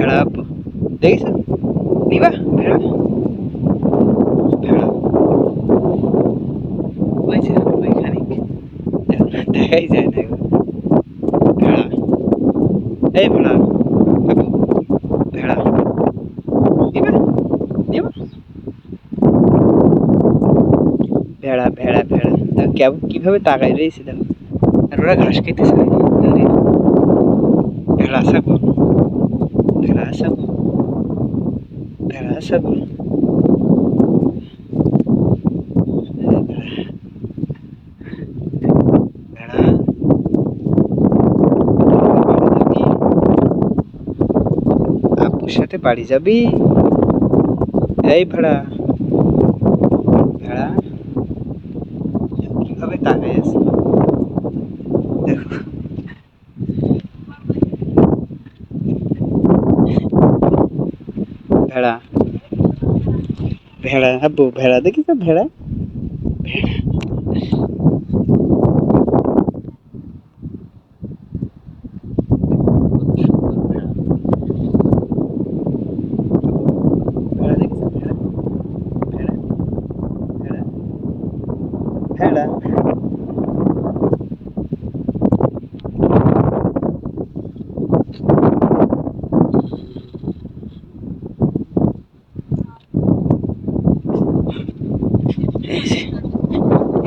Espera, pô. Deixa. Viva. Espera. Espera. Vai ser o mecânico. Deixa, nego. Espera. Ei, mulher. ভেড়া ভেড়া ভেড়া তা কেউ কীভাবে তাকাই রয়েছে দেখো আর ওরা ঘাস খেতেছে ভেড়া আসা ভেড়া আসাবো ভেড়া আসাবো ভেড়া আপুর সাথে বাড়ি যাবি এই ভেড়া ভেড়া কিভাবে তাকাই আছে ভেড়া ভেড়া আব্বু ভেড়া দেখি তো ভেড়া ভেড়া ভেড়া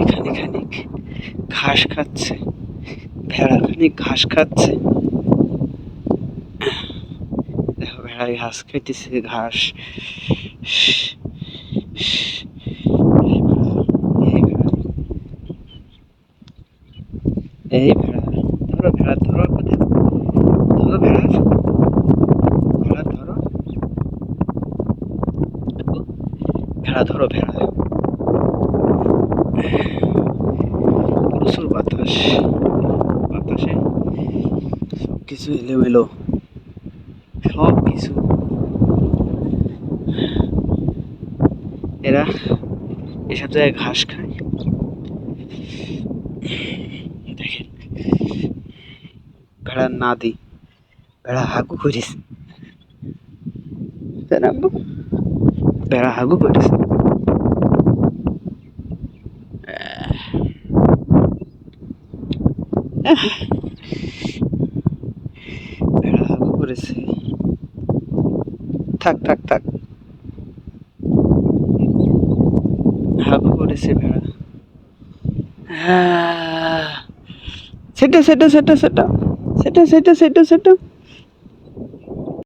এখানে খানিক ঘাস খাচ্ছে। ভেড়া খানিক ঘাস খাচ্ছে। দেখো ভেড়া ঘাস খাইতেছে ঘাস। এই ভেড়া, ধরো ভেড়া ধরো ধরো ভেড়া। ভেড়া ধরো। ভেড়া ধরো ভেড়া। বাতাস, বাতাসে সব কিছু এলোমেলো সব কিছু এরা এসব জায়গায় ঘাস খায়। দেখেন ভেড়ার নাদি, ভেড়া হাগু করিস। ভেড়া হাগু করিস। থাক থাক থাক। হাগু করেছে ভেড়া সেটা সেটা সেটা সেটা। সেটা সেটা সেটা সেটা।